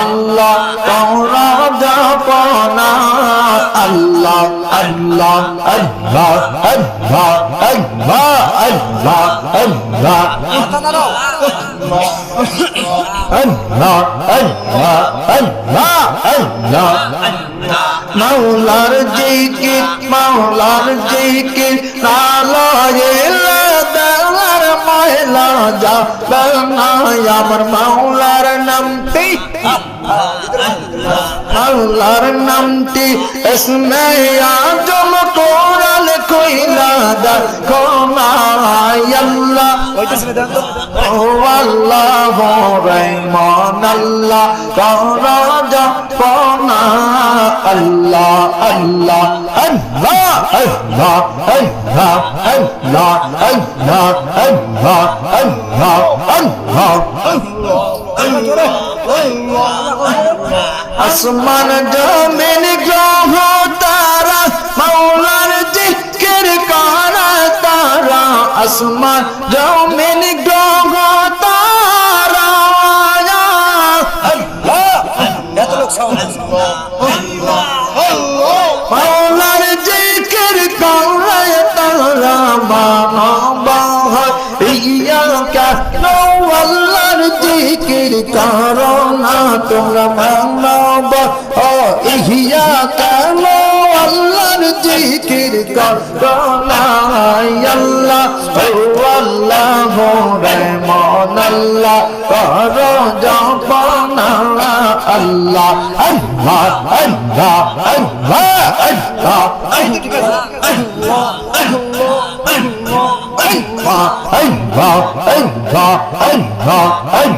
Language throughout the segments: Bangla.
আল্লাহ তোরা জপনা। আল্লাহ আল্লাহ আল্লাহ আল্লাহ আল্লাহ আল্লাহ আল্লাহ। আল্লাহ আল্লাহ আল্লাহ আল্লাহ। মাওলার জিকির মাওলার জিকির, নালয়ে ভোলা যাবে না আমার মাওলার নামটি মাওলার নামটি ইসমে আজম কোরআন কইলা দা কোনায় আল্লাহ ও আল্লাহ রহমান আল্লাহ কর জপনা আল্লাহ আল্লাহ আল্লাহ আল্লাহ আল্লাহ আল্লাহ আল্লাহ আল্লাহ আল্লাহ আল্লাহ আসমান জমিন গ্রহ তারা মাওলার জিকির করা তারা আসমান জমিন গ্রহ তারা এত লোক মাওলার করো না তোমরা মানব ও ইহিয়া কেন? আল্লাহর জিকির করো না আল্লাহ। ও আল্লাহ রে মন আল্লাহ। করো জপনা আল্লাহ আল্লাহ আল্লাহ আল্লাহ আল্লাহ বাতায়া জিকির হালাইছে মাতা আল্লাহ।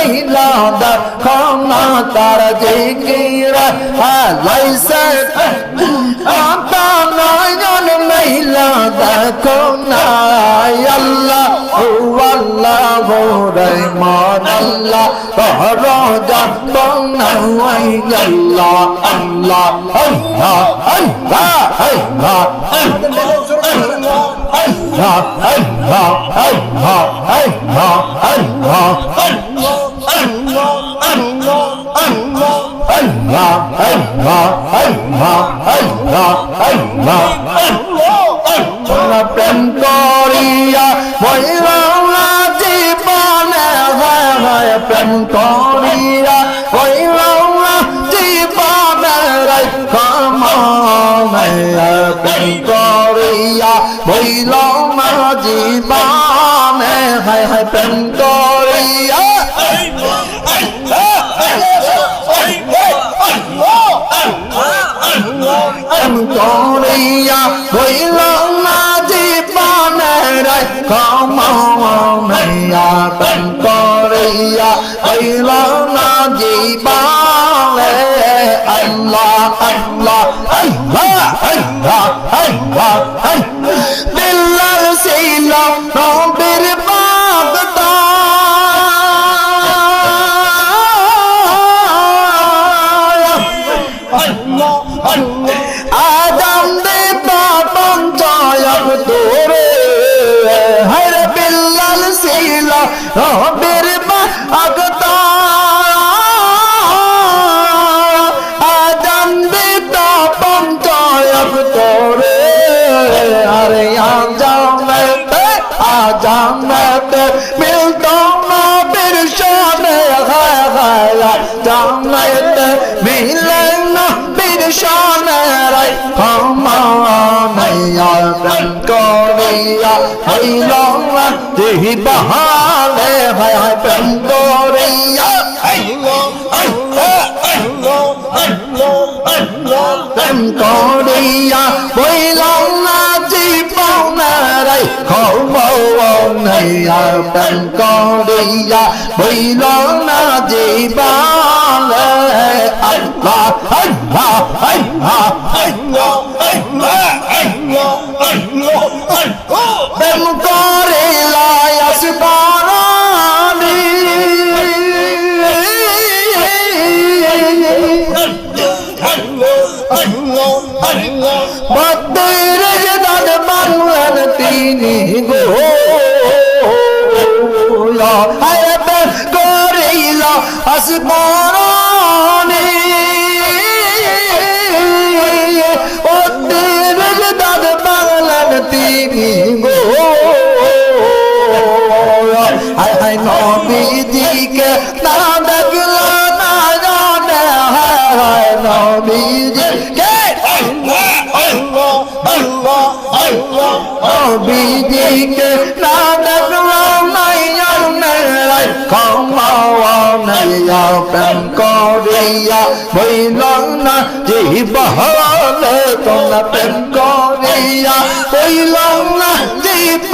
মহিলা দা ক্ষমা তার জিকির হালাইছে আপা নয়ন মহিলা দা ক্ষমা আল্লাহ ও আল্লাহ ও রহমান আল্লাহ রহজা ক্ষমা আল্লাহ আল্লাহ আল্লাহ আল্লাহ আল্লাহ আল্লাহ Allah, Allah, Allah, Allah, Allah, Allah. প্রেম করিয়া বৈরালা জীবনে হয় হয় প্রেম করিয়া বৈরালা জীবনে কমানে প্রেম করিয়া বৈরালা জীবনে হয় হয় প্রেম করিয়া করিয়া হইল না জীবনের কমাইয়া প্রেম করিয়া হইল না জীবনে আল্লাহ আল্লাহ আল্লাহ আল্লাহ আল্লাহ দিল্লার চলে জানাইতে মিলেন না বিরশানারাই হমানাইয়া করিয়া হইল না দেহি বহালে, হয় প্রেম করিয়া হইল হইল হইল হইল প্রেম করিয়া প্রেম করিয়া হইল না জীবনে আল্লাহ আল্লাহ আল্লাহ আল্লাহ আল্লাহ আল্লাহ আল্লাহ। প্রেম করে লায়াস বারানি বদ্রের দাদ বাংলার তিনি গো। প্রেম করিল আসমানি। বদ্রের দাদ বাংলার তিনি গো। হায় হায় নবীজিকে না দেখল না জানে। হায় হায় নবীজিকে নবীজিকে না করিয়া প্রেম করিয়া বইল না জীব হলে তোমরা প্রেম করিয়া বইল না জীব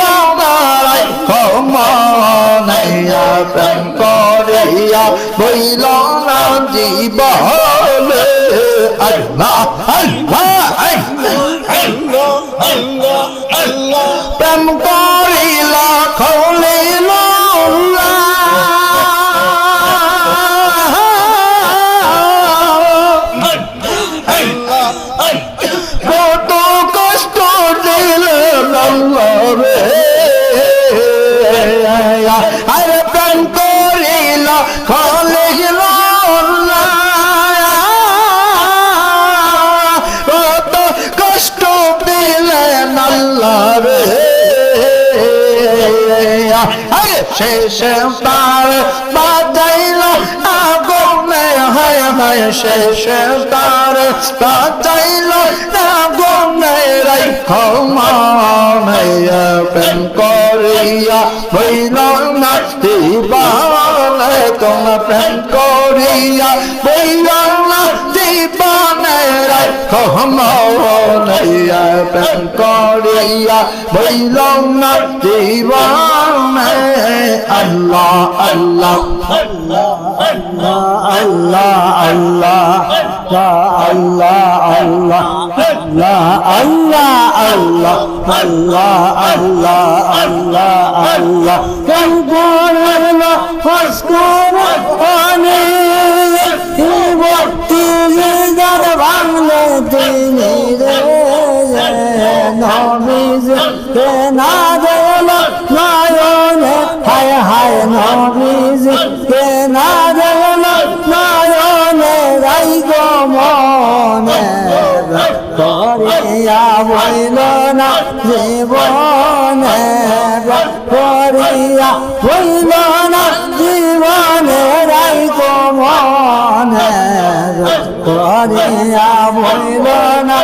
কমাইয়া প্রেম করিয়া বইল না জীব হলে আল্লাহ আল্লাহ আল্লাহ আল্লাহ আল্লাহ প্রেম করিলা, খোলে আল্লাহ। কত কষ্ট দিলেন আল্লাহ রে। আরে প্রাণ করিল খালেক কত কষ্ট দিলেন আল্লাহ রে। আরে শেষ পার সময় শেষে তার বাঁচাইল না গোমেরাই ক্ষমায় প্রেম করিয়া হইল না দিবানে তোমার ক্ষমানয়া প্রেম করিয়া বইল না দিবানে আল্লাহ আল্লাহ আল্লাহ আল্লাহ আল্লাহ আল্লাহ আল্লাহ আল্লাহ আল্লাহ আল্লাহ আল্লাহ আল্লাহ কেন করল পানি তিনি রে নবীজ কে না দেল নয়নে হায় হায় নবীজ কে না দেল নয়নে রাই গো করিয়া বইল না জীবনে করিয়া বইল না বলিয়া বইল না